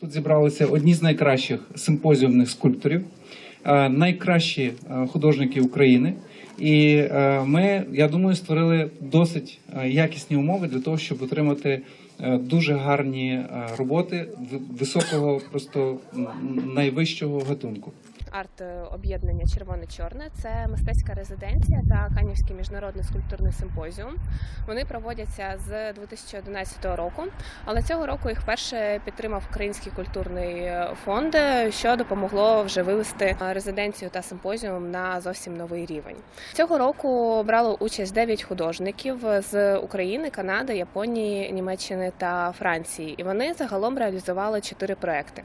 Тут зібралися одні з найкращих симпозіумних скульпторів, е, найкращі е, художники України. І е, ми, я думаю, створили досить якісні умови для того, щоб отримати дуже гарні роботи високого, просто найвищого гатунку. Арт-об'єднання Червоне-Чорне. Це мистецька резиденція та Канівський міжнародний скульптурний симпозіум. Вони проводяться з 2011 року, але цього року їх вперше підтримав Український культурний фонд, що допомогло вже вивести резиденцію та симпозіум на зовсім новий рівень. Цього року брало участь 9 художників з України, Канади, Японії, Німеччини та Франції. І вони загалом реалізували чотири проекти.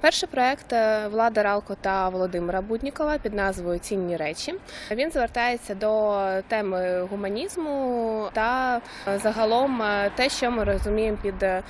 Перший проект е, Влада Ралко та Володимира Буднікова під назвою Цінні речі. Він звертається до теми гуманізму та е, загалом е, те, що ми розуміємо під е,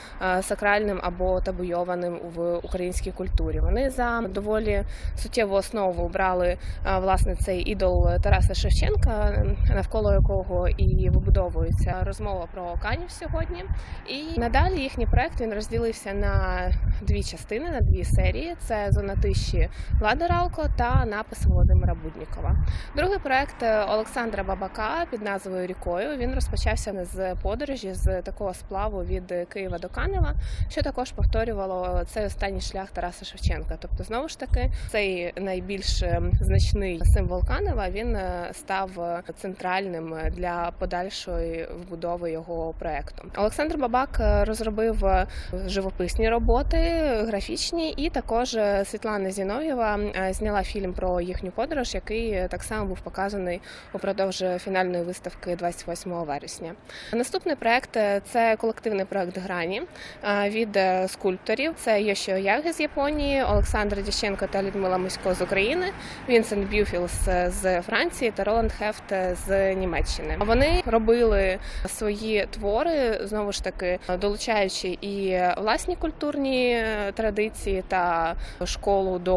сакральним або табуйованим в українській культурі. Вони за доволі суттєву основу брали власне цей ідол Тараса Шевченка, навколо якого і вибудовується розмова про Канів сьогодні. І надалі їхній проект він розділився на дві частини, на дві серії: це зона тиші Влада Ралко та напис Володимира Буднікова. Другий проект е, Олександра Бабака під назвою Рікою. Він розпочався з подорожі з такого сплаву від Києва до Канева, що також повторювало цей останній шлях Тараса Шевченка. Тобто, знову ж таки, цей найбільш е, значний символ Канева він е, став центральним для подальшої вбудови його проекту. Олександр Бабак е, розробив е, живописні роботи, графічні, і також е, Світлана Зінов'єва е, зняла фільм про їхню подорож, який е, так само був показаний упродовж фінальної виставки 28 вересня. Наступний проект е, це колективний проект Грані е, від е, скульпторів. Це Йошіо Яги з Японії, Олександр Діщенко та Людмила Мисько з України, Вінсент Бюфілс е, з Франції та Роланд Хефт е, з Німеччини. Вони робили свої твори знову ж таки долучаючи і власні культурні е, традиції та школу до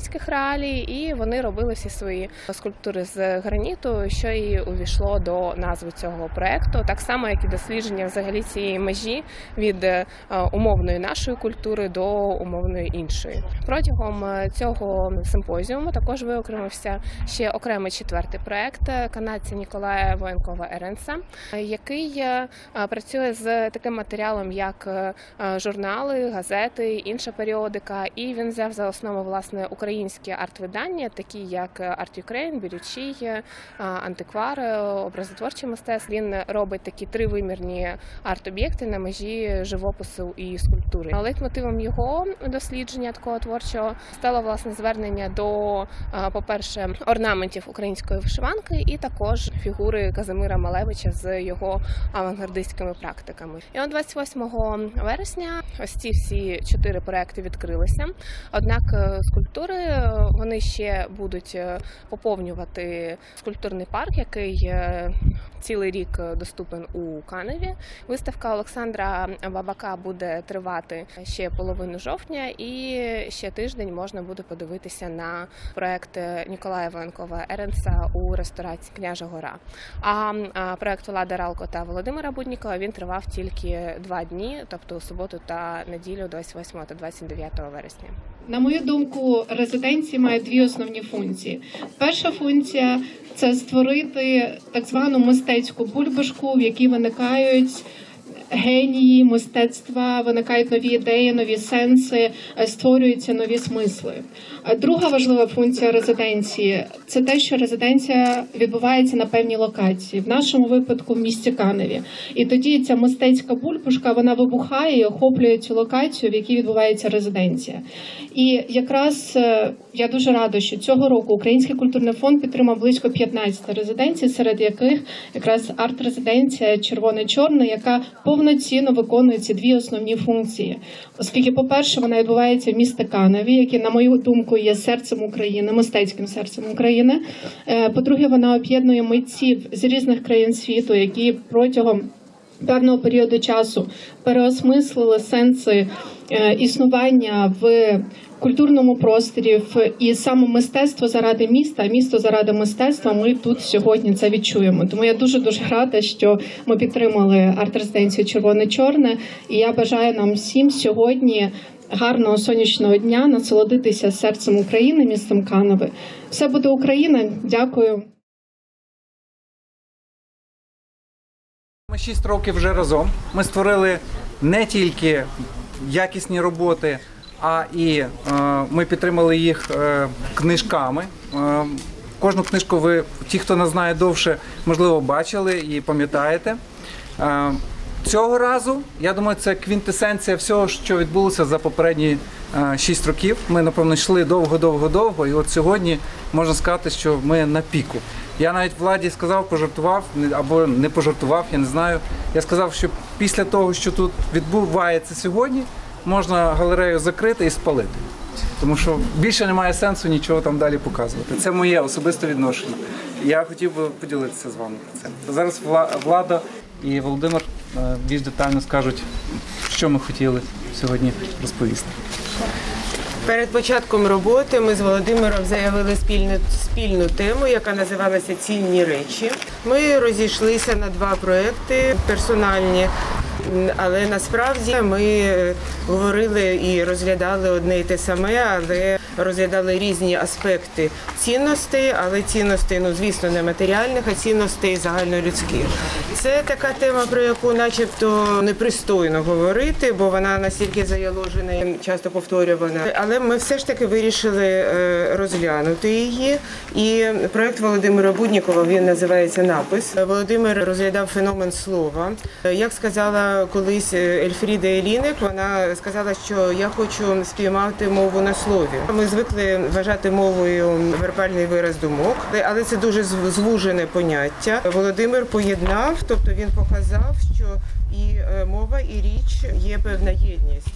українських реалій, і вони робили всі свої скульптури з граніту, що і увійшло до назви цього проекту, так само як і дослідження взагалі цієї межі від е, умовної нашої культури до умовної іншої. Протягом е, цього симпозіуму також виокремився ще окремий четвертий проект е, канадця Ніколая Воєнкова Еренса, який працює з таким матеріалом, як журнали, газети, інша періодика. І він взяв за основу власне українські арт-видання, такі як Art Ukraine, Бірючий, антиквар, образотворче мистецтво. Він робить такі тривимірні арт-об'єкти на межі живопису і скульптури. Лейтмотивом його дослідження такого творчого стало власне звернення до, е, по-перше, орнаментів української вишиванки, і також фігури Казимира Малевича з його авангардистськими практиками. І от 28 вересня ось ці всі чотири проекти відкрилися. Однак е, скульптури е, вони ще будуть е, поповнювати скульптурний парк, який е, цілий рік доступен у Каневі. Виставка Олександра Бабака буде тривати ще половину жовтня, і ще тиждень можна буде подивитися на проект Ніколая Воєнкова Еренса у ресторації Княжа Гора. А проект Влада Ралко та Володимира Буднікова він тривав тільки два дні, тобто суботу та неділю, 28 та 29 вересня. На мою думку, резиденції мають дві основні функції. Перша функція це створити так звану мистецьку бульбашку, в якій виникають генії мистецтва, виникають нові ідеї, нові сенси, створюються нові смисли. Друга важлива функція резиденції це те, що резиденція відбувається на певній локації, в нашому випадку в місті Каневі. І тоді ця мистецька бульбашка вона вибухає і охоплює цю локацію, в якій відбувається резиденція. І якраз е, я дуже рада, що цього року Український культурний фонд підтримав близько 15 резиденцій, серед яких якраз арт-резиденція червоне-чорне, яка повноцінно виконує ці дві основні функції. Оскільки, по-перше, вона відбувається в місті Каневі, яке, на мою думку, є серцем України, мистецьким серцем України. Е, По-друге, вона об'єднує митців з різних країн світу, які протягом певного періоду часу переосмислили сенси е, існування в культурному просторі і саме мистецтво заради міста, а місто заради мистецтва. Ми тут сьогодні це відчуємо. Тому я дуже дуже рада, що ми підтримали арт-резиденцію Червоне-Чорне. І я бажаю нам всім сьогодні гарного сонячного дня, насолодитися серцем України, містом Каневи. Все буде Україна. Дякую. Ми 6 років вже разом. Ми створили не тільки якісні роботи, а і е, ми підтримали їх е, книжками. Е, кожну книжку ви, ті, хто нас знає довше, можливо, бачили і пам'ятаєте. Е, цього разу, я думаю, це квінтесенція всього, що відбулося за попередні е, 6 років. Ми, напевно, йшли довго-довго-довго, і от сьогодні можна сказати, що ми на піку. Я навіть владі сказав, пожартував або не пожартував, я не знаю. Я сказав, що після того, що тут відбувається сьогодні, можна галерею закрити і спалити. Тому що більше немає сенсу нічого там далі показувати. Це моє особисте відношення. Я хотів би поділитися з вами про це. Зараз влада і Володимир е, більш детально скажуть, що ми хотіли сьогодні розповісти. Перед початком роботи ми з Володимиром заявили спільну спільну тему, яка називалася Цінні речі. Ми розійшлися на два проекти персональні. Але насправді ми е, говорили і розглядали одне і те саме, але розглядали різні аспекти цінностей, але цінностей, ну звісно, не матеріальних, а цінностей загальнолюдських. Це така тема, про яку, начебто, непристойно говорити, бо вона настільки заяложена і часто повторювана. Але ми все ж таки вирішили е, розглянути її. І проект Володимира Буднікова він називається Напис. Володимир розглядав феномен слова. Як сказала колись е, Ельфріда Елінек, вона сказала, що я хочу спіймати мову на слові. Ми звикли вважати мовою вербальний вираз думок, але це дуже звужене поняття. Володимир поєднав, тобто він показав, що і е, мова, і річ є певна єдність.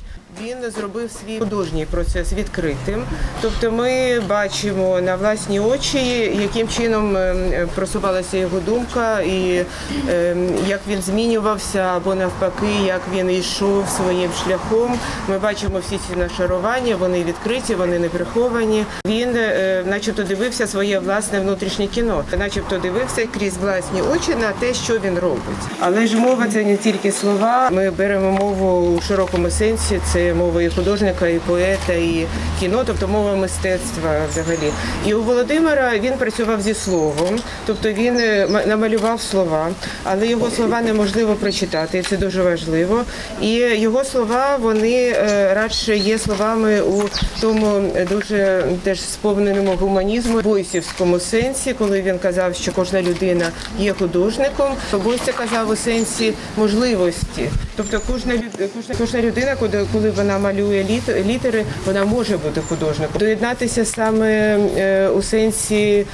Він зробив свій художній процес відкритим. Тобто ми бачимо на власні очі, яким чином е, просувалася його думка, і е, як він змінювався, або навпаки, як він йшов своїм шляхом. Ми бачимо всі ці нашарування, вони відкриті, вони не приховані. Він, е, начебто, дивився своє власне внутрішнє кіно, начебто дивився крізь власні очі на те, що він робить. Але ж мова це не тільки слова. Ми беремо мову у широкому сенсі. Це мова і художника, і поета, і кіно, тобто мова мистецтва взагалі. І у Володимира він працював зі словом, тобто він е, намалював слова, але його слова неможливо прочитати, це дуже важливо. І його слова вони е, радше є словами у тому е, дуже теж сповненому гуманізму бойсівському сенсі, коли він казав, що кожна людина є художником. Бойся казав у сенсі можливості. Тобто кожна кожна, кожна людина, коли, коли вона малює літ, літери, вона може бути художником. Доєднатися саме е, у сенсі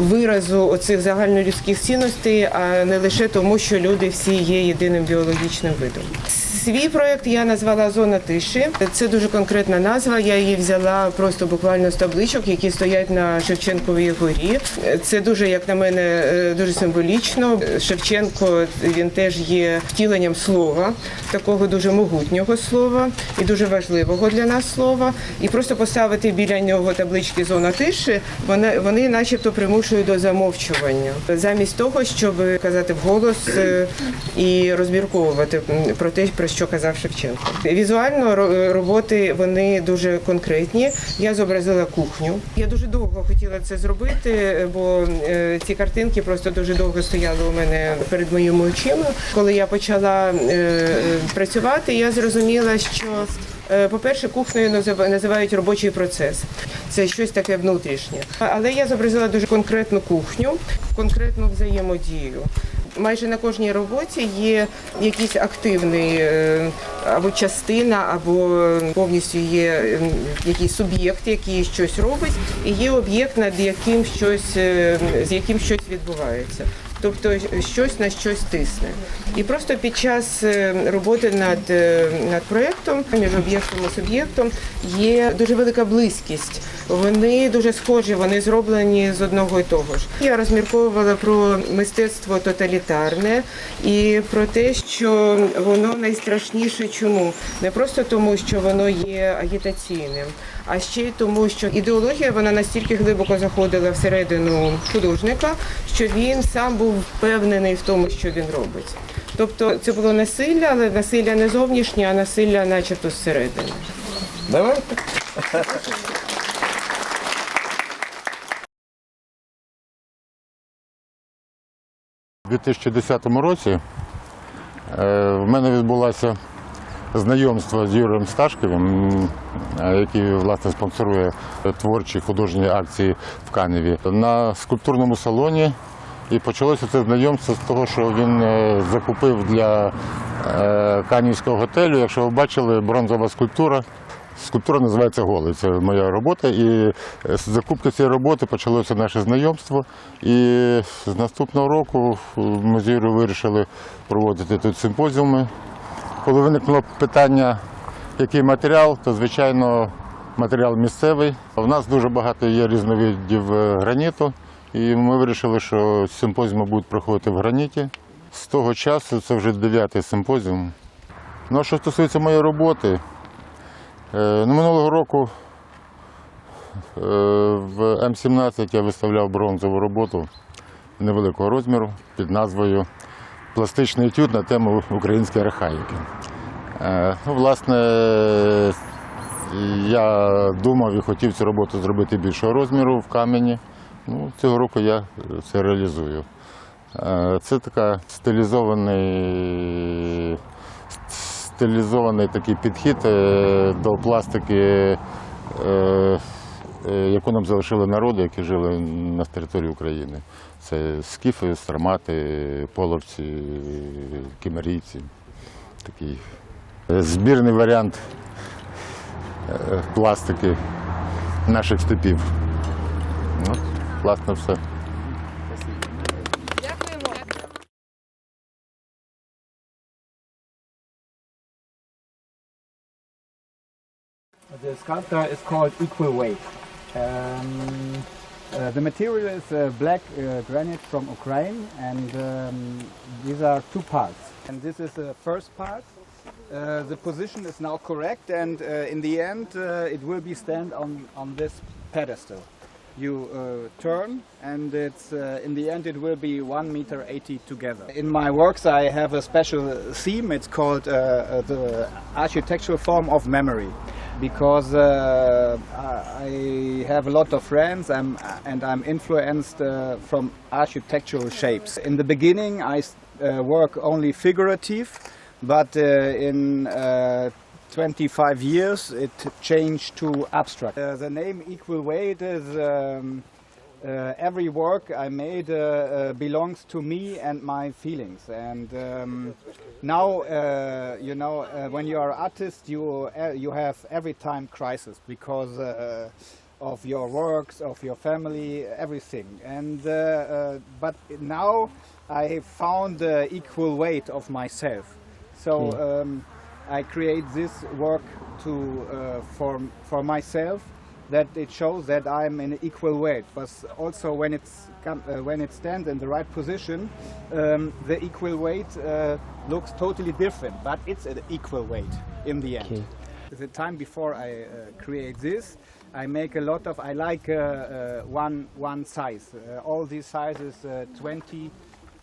виразу оцих загальнолюдських цінностей, а не лише тому, що люди всі є єдиним біологічним видом. Свій проект я назвала Зона тиші. Це дуже конкретна назва. Я її взяла просто буквально з табличок, які стоять на Шевченковій горі. Це дуже, як на мене, е, дуже символічно. Шевченко він теж є втіленням слова, такого дуже могутнього слова і дуже важливого для нас слова. І просто поставити біля нього таблички Зона тиші, вони, вони начебто примушують до замовчування, замість того, щоб казати вголос е, і розмірковувати про те, про що казав Шевченко. Візуально ро- роботи вони дуже конкретні. Я зобразила кухню. Я дуже довго хотіла це зробити, е, бо е, ці картинки просто дуже довго стояли у мене перед моїми очима. Коли я почала е, е, працювати, я зрозуміла, що Е, По-перше, кухнею назив- називають робочий процес. Це щось таке внутрішнє. Але я зобразила дуже конкретну кухню, конкретну взаємодію. Майже на кожній роботі є якийсь активний е, або частина, або повністю є е, якийсь суб'єкт, який щось робить, і є об'єкт, над яким щось е, з яким щось відбувається. Тобто щось на щось тисне. І просто під час е, роботи над, е, над проєктом між об'єктом і суб'єктом є дуже велика близькість. Вони дуже схожі, вони зроблені з одного і того ж. Я розмірковувала про мистецтво тоталітарне і про те, що воно найстрашніше чому? Не просто тому, що воно є агітаційним, а ще й тому, що ідеологія вона настільки глибоко заходила всередину художника, що він сам був впевнений в тому, що він робить. Тобто це було насилля, але насилля не зовнішнє, а насилля, начебто, зсередини. Давайте. У 2010 році е, в мене відбулося знайомство з Юрієм Сташковим, який власне спонсорує творчі художні акції в Каневі на скульптурному салоні. І почалося це знайомство з того, що він е, закупив для е, канівського готелю. Якщо ви бачили, бронзова скульптура. Скульптура називається Голий. Це моя робота. І е, з закупки цієї роботи почалося наше знайомство. І з наступного року ми з Юрою вирішили проводити тут симпозіуми. Коли виникло питання, який матеріал, то звичайно матеріал місцевий. У нас дуже багато є різновидів е, граніту, і ми вирішили, що симпозіуми будуть проходити в граніті. З того часу це вже дев'ятий симпозіум. Ну, а що стосується моєї роботи, е, ну, минулого року е, в М17 я виставляв бронзову роботу невеликого розміру під назвою Пластичний етюд на тему української архаїки. Е, Ну, власне, я думав і хотів цю роботу зробити більшого розміру в камені. Ну, цього року я це реалізую. Е, Це така стилізований, стилізований такий підхід е, до пластики, яку нам залишили народи, які жили на території України. Це скіфи, сармати, половці, кімерійці. Такий збірний варіант е, пластики наших степів. Ну, власне, все. The sculptor is called Equal Weight. Um, uh, the material is uh, black uh, granite from Ukraine, and um, these are two parts. And this is the first part. Uh, the position is now correct, and uh, in the end, it will be stand on on this pedestal. You turn, and it's in the end it will be one meter eighty together. In my works, I have a special theme. It's called the architectural form of memory because uh, I have a lot of friends I'm, and I'm influenced uh, from architectural shapes. In the beginning, I uh, work only figurative, but uh, in uh, 25 years it changed to abstract. Uh, the name Equal Weight is. Um, uh, every work I made uh, uh, belongs to me and my feelings. And um, now, uh, you know, uh, when you are artist, you uh, you have every time crisis because uh, of your works, of your family, everything. And uh, uh, but now I found the equal weight of myself. So. Um, I create this work to uh, for for myself that it shows that I'm in equal weight. But also when it's come, uh, when it stands in the right position, um, the equal weight uh, looks totally different. But it's an equal weight in the end. The time before I uh, create this, I make a lot of. I like uh, uh, one one size. Uh, all these sizes uh, 20.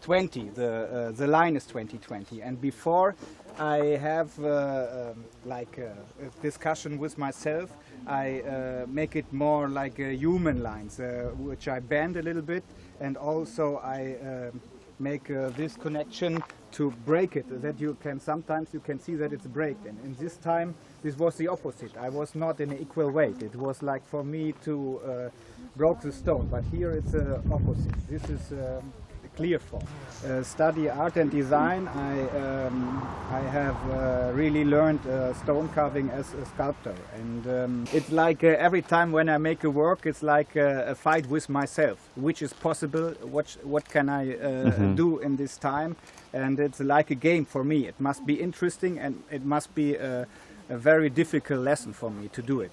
20 the uh, the line is 2020 and before i have uh, um, like uh, a discussion with myself. I uh, make it more like uh, human lines uh, which i bend a little bit and also i um make uh, this connection to break it that you can sometimes you can see that it's break and in this time this was the opposite. I was not in equal weight. It was like for me to broke the stone but here it's opposite. This is um, clear form. Uh, study art and design. I um, I have uh, really learned uh, stone carving as a sculptor, and um, it's like uh, every time when I make a work, it's like a, a fight with myself. Which is possible? What what can I uh, do in this time? And it's like a game for me. It must be interesting, and it must be a, a very difficult lesson for me to do it.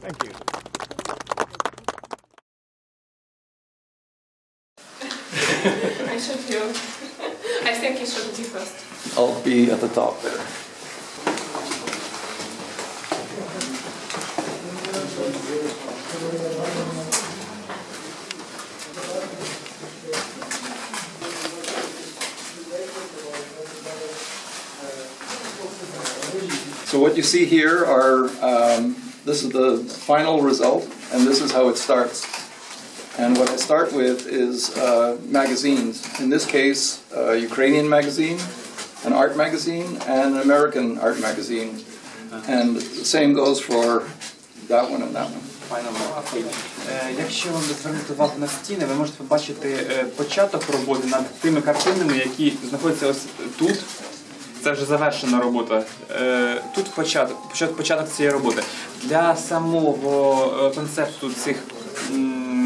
Thank you. Should you. I think you should do first. I'll be at the top there. So what you see here are, um, this is the final result, and this is how it starts. And what I start with is uh, magazines. In this case, a Ukrainian magazine, an art magazine, and an American art magazine. And the same goes for that one and that one. Е, Якщо вам звернути увагу на стіни, ви можете побачити е, початок роботи над тими картинами, які знаходяться ось тут. Це вже завершена робота. Е, Тут початок, початок, цієї роботи. Для самого концепту цих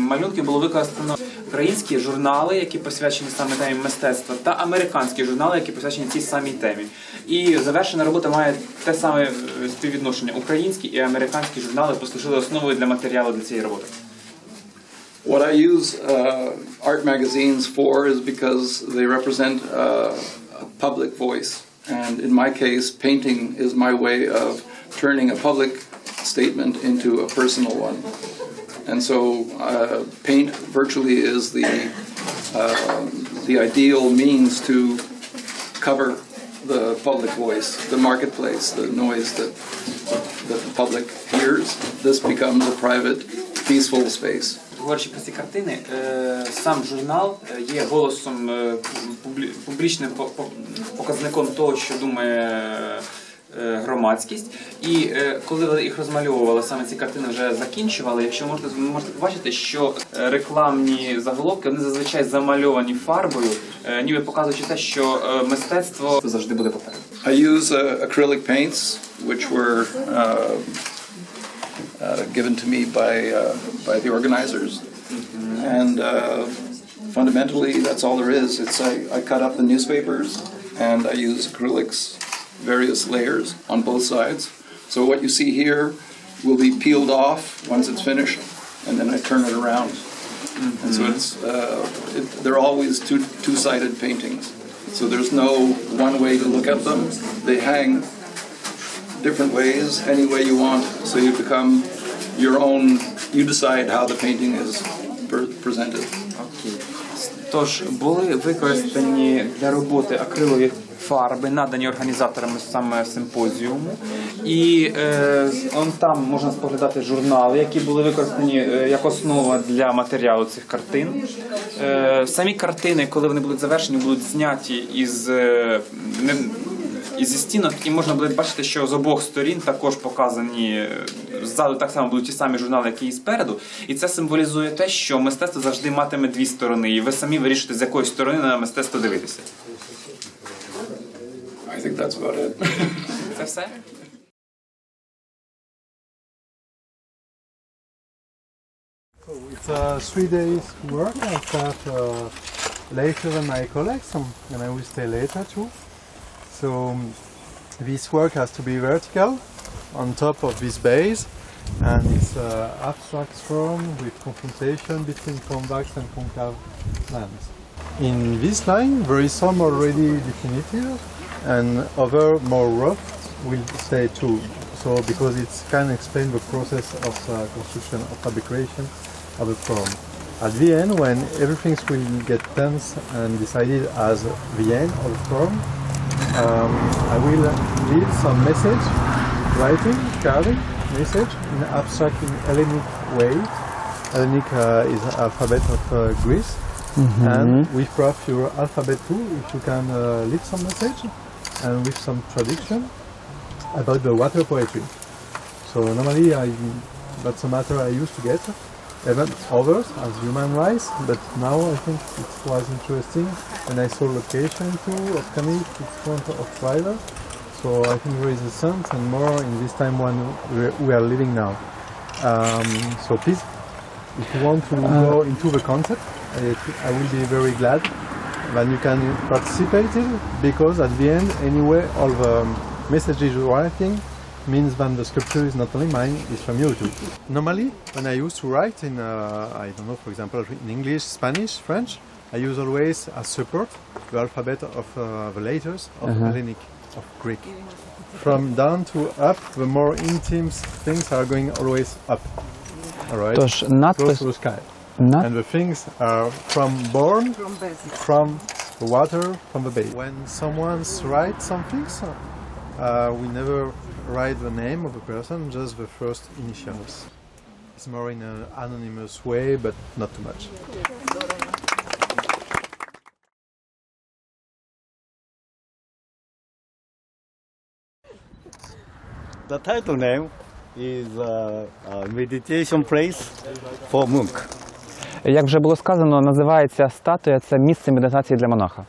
малюнків було використано українські журнали, які посвячені саме темі мистецтва, та американські журнали, які посвячені цій самій темі. І завершена робота має те саме е, співвідношення. Українські і американські журнали послужили основою для матеріалу для цієї роботи. What I use uh, art magazines for is because they represent uh, a public voice. And in my case, painting is my way of turning a public statement into a personal one. And so uh, paint virtually is the, uh, the ideal means to cover the public voice, the marketplace, the noise that, that the public hears. This becomes a private, peaceful space. Говорячи про ці картини, е, сам журнал е, є голосом е, публі- публічним по- по- показником того, що думає е, громадськість. І е, коли ви їх розмальовували, саме ці картини вже закінчували. Якщо можете, ви можете побачити, що е, рекламні заголовки вони зазвичай замальовані фарбою, е, ніби показуючи те, що е, мистецтво завжди буде попереду. I use uh, acrylic paints, which were uh, uh, given to me by, uh, by the organizers. And uh, fundamentally, that's all there is. It's I, I cut up the newspapers and I use acrylics, various layers on both sides. So what you see here will be peeled off once it's finished, and then I turn it around. And so it's uh, it, they're always two two-sided paintings. So there's no one way to look at them. They hang different ways, any way you want. So you become your own. You decide how the painting is per- presented. Тож були використані для роботи акрилові фарби, надані організаторами саме симпозіуму. І е, он там можна споглядати журнали, які були використані е, як основа для матеріалу цих картин. Е, самі картини, коли вони будуть завершені, будуть зняті із. Е, не, і зі стінок, і можна буде бачити, що з обох сторін також показані е, ззаду так само будуть ті самі журнали, які і спереду. І це символізує те, що мистецтво завжди матиме дві сторони, і ви самі вирішите, з якої сторони на мистецтво дивитися. think that's about it. so that? So it's a three days work. I start uh, later than my colleagues, um, and I will stay later too. So um, this work has to be vertical on top of this base, and it's uh, an abstract form with confrontation between convex and concave lines. In this line, there is some already definitive, and other more rough will stay too. So because it can explain the process of uh, construction of fabrication of a form. At the end, when everything will get tense and decided as the end of the form, um, I will leave some message, writing, carving, message in abstract in Hellenic way. Hellenic uh, is alphabet of uh, Greece, and with perhaps your alphabet too, if you can uh, leave some message, and with some tradition about the water poetry. So normally I, that's a matter I used to get, even others as human rights, but now I think it was interesting and I saw location too of Camille in front of River. So I think there is a sense and more in this time when we- are living now. Um, so please, if you want to go into the concept, I, I will be very glad that you can participate in because at the end, anyway, all the messages you're writing means that the sculpture is not only mine, it's from you too. Normally, when I used to write in, uh, I don't know, for example, in English, Spanish, French, I use always as support the alphabet of uh, the letters of Hellenic, of Greek. From down to up, the more intimate things are going always up. All right? Тож Close надпис and the things are from born, from, from the water, from the bay. When someone writes something, so, uh, we never write the name of a person, just the first initials. It's more in an anonymous way, but not too much. The title name is uh, a meditation place for monk. Як вже було сказано, називається статуя це місце медитації для монаха.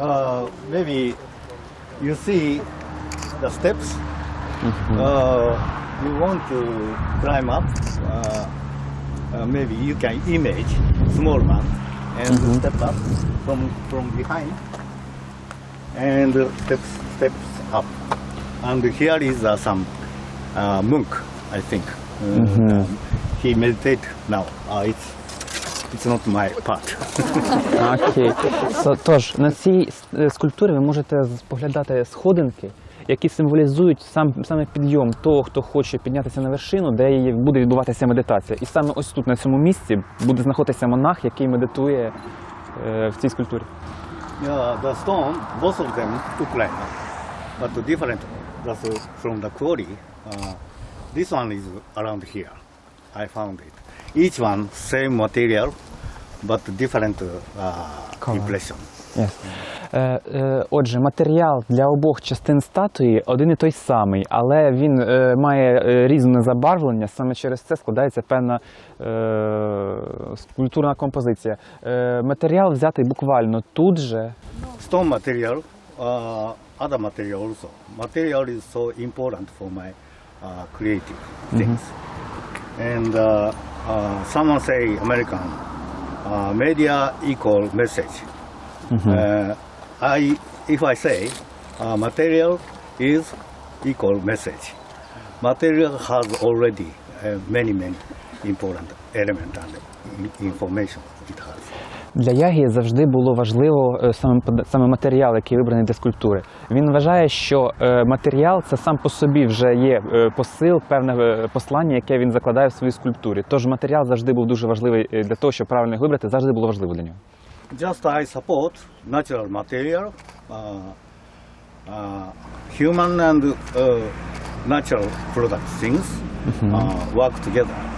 Uh, maybe you see the steps. Uh, you want to climb up. Uh, uh, maybe you can image small man and step up from from behind and steps steps up. And here is uh, some uh, monk, I think. Uh, um, he meditate now. Uh, it's it's not my part. Окей. Со- Тож на цій е, скульптурі ви можете споглядати сходинки, які символізують сам саме підйом того, хто хоче піднятися на вершину, де і буде відбуватися медитація. І саме ось тут, на цьому місці, буде знаходитися монах, який медитує е, в цій скульптурі. Yeah, the stone, both of them Ukraine, but different. That's from the quarry. Uh, this one is around here. I found it. Each one same material, but different uh, impression. Yes. Е, е, отже, матеріал для обох частин статуї один і той самий, але він е, має е, різне забарвлення. Саме через це складається певна е, скульптурна композиція. Е, матеріал взятий буквально тут же. Stone material, uh, other material also. Material is so important for my uh, creative things. And uh, uh, someone say American uh, media equal message. Uh, I, if I say uh, material is equal message, material has already uh, many many important element and information it has. Для Ягі завжди було важливо е, саме, саме матеріал, який вибраний для скульптури. Він вважає, що е, матеріал це сам по собі вже є е, посил, певне послання, яке він закладає в своїй скульптурі. Тож матеріал завжди був дуже важливий для того, щоб правильно його вибрати, завжди було важливо для нього. Just I support natural material, uh, uh, human and uh, natural product things uh, work together.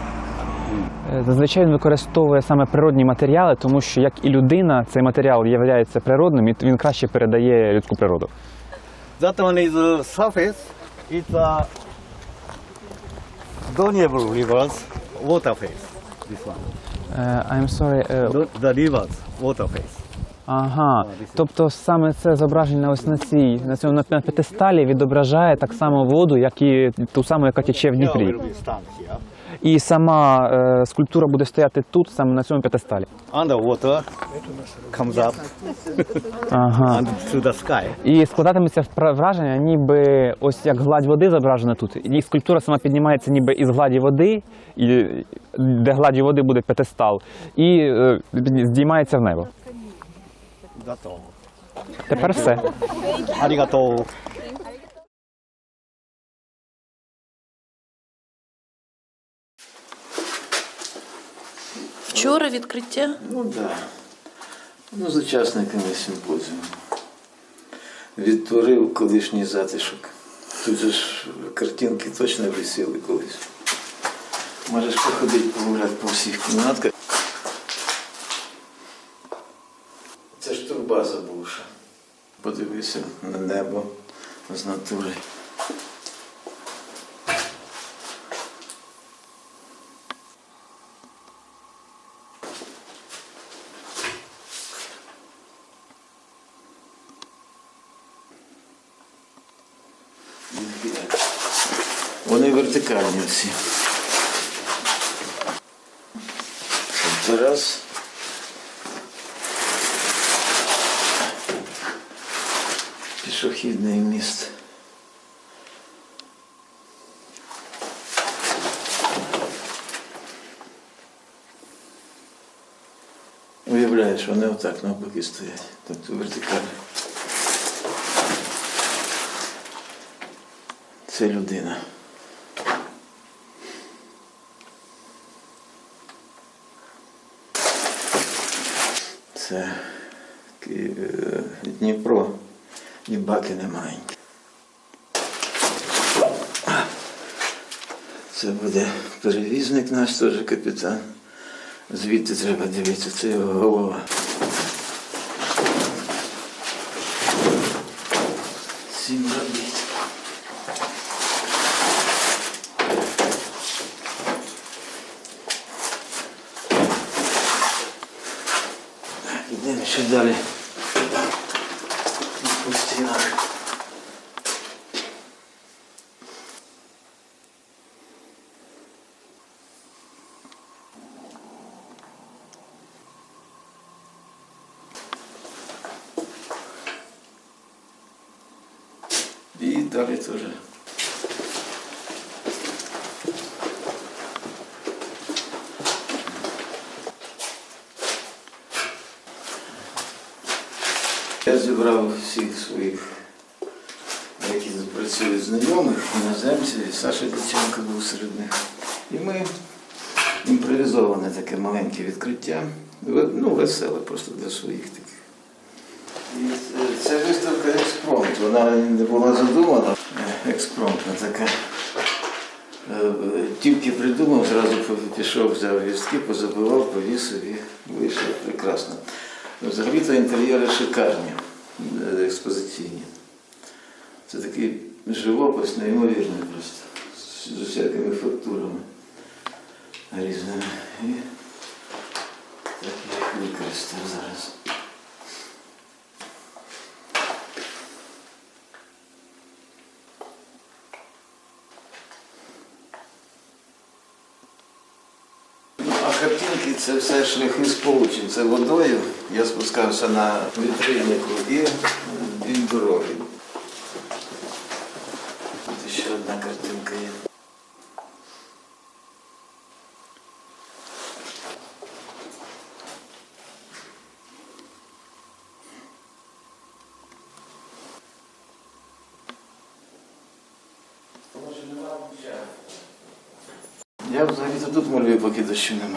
Е, Зазвичай він використовує саме природні матеріали, тому що як і людина, цей матеріал є природним, і він краще передає людську природу. That one is uh, surface. It's a Doniebro rivers water face. This one. Е, I'm sorry, е, The, rivers water face. Ага, тобто саме це зображення ось на цій на цьому на п'ятисталі відображає так само воду, як і ту саму, яка тече в Дніпрі. І сама е, скульптура буде стояти тут, саме на цьому п'ятисталі. Underwater comes up Ага. and to the sky. І складатиметься впра- враження, ніби ось як гладь води зображена тут. І скульптура сама піднімається ніби із гладі води, і, де гладі води буде п'ятистал, і е, здіймається в небо. That's all. Тепер все. あ Вчора відкриття. Ну так. Да. Ну, з учасниками симпозіуму. Відтворив колишній затишок. Тут же ж картинки точно висіли колись. Можеш походити погуляти по всіх кімнатках. Це ж турбаза бувша. Подивися на небо з натури. Вони вертикальні всі. Тобто раз. Пішохідний міст. Уявляєш, вони отак навпаки стоять. Тобто вертикально. Це людина. хати немає. Це буде перевізник наш теж капітан. Звідти треба дивитися, це його голова. Які працюють знайомих, іноземців, і Саша Дяченко був серед них. І ми імпровізоване таке маленьке відкриття. Ну, веселе просто для своїх таких. І це- виставка експромт. Вона не була задумана. Експромтна така. Е, Тільки придумав, зразу пішов, взяв вістки, позабивав, повісив і вийшло прекрасно. Взагалі-то інтер'єри шикарні, е, експозиційні. Це такий живопис неймовірний просто, з- усякими фактурами різними. І так я їх використав зараз. Ну, картинки це все шляхи сполучень. Це водою. Я спускався на вітрильнику і він дороги. Тут ще одна картинка є. Я взагалі